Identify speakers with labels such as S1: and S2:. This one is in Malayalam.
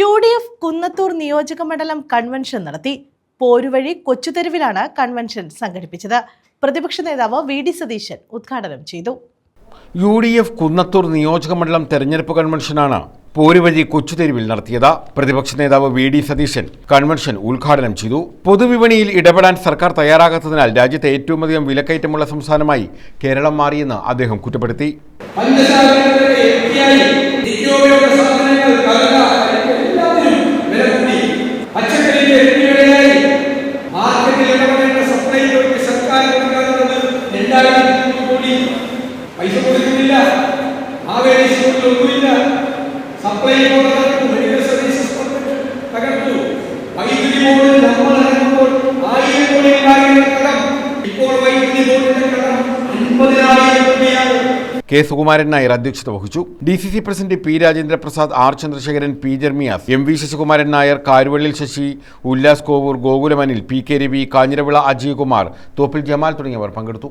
S1: യു ഡി എഫ് കുന്നത്തൂർ നിയോജക മണ്ഡലം കൺവെൻഷൻ നടത്തി. പോരുവഴി കൊച്ചുതെരുവിലാണ് കൺവെൻഷൻ സംഘടിപ്പിച്ചത്. പ്രതിപക്ഷ നേതാവ് വി ഡി സതീശൻ ഉദ്ഘാടനം ചെയ്തു.
S2: യു ഡി എഫ് കുന്നത്തൂർ നിയോജക മണ്ഡലം തെരഞ്ഞെടുപ്പ് കൺവെൻഷനാണ് പോരുവഴി കൊച്ചുതെരുവിൽ നടത്തിയത്. പ്രതിപക്ഷ നേതാവ് വി ഡി സതീശൻ കൺവെൻഷൻ ഉദ്ഘാടനം ചെയ്തു. പൊതുവിപണിയിൽ ഇടപെടാൻ സർക്കാർ തയ്യാറാകാത്തതിനാൽ രാജ്യത്തെ ഏറ്റവും അധികം വിലക്കയറ്റമുള്ള സംസ്ഥാനമായി കേരളം മാറിയെന്ന് അദ്ദേഹം കുറ്റപ്പെടുത്തി.
S3: കോടി പൈസ കൊടുക്കുന്നില്ല. ആവേശങ്ങളിൽ ഒന്നുമില്ല. സപ്ലൈ തകർത്തു മെഡിക്കൽ സർവീസസ് തകർത്തു. വൈദ്യുതി ബോർഡിൽ നമ്മൾ ഇറങ്ങുമ്പോൾ ആയിരം കോടി ഉണ്ടായിരുന്ന ഇപ്പോൾ വൈദ്യുതി ബോർഡിന്റെ കടം അൻപതിനായിരം കോടിയാണ്.
S2: കെ സുകുമാരൻ നായർ അധ്യക്ഷത വഹിച്ചു. D C C president P Rajendra Prasad R Chandrasekharan P Jermias M V Sasikumaran Nair Karuvallil Sasi Ullas Kovoor ഗോകുലമനിൽ P K Ravi Kanjiravila Ajaykumar Thoppil Jamal തുടങ്ങിയവർ പങ്കെടുത്തു.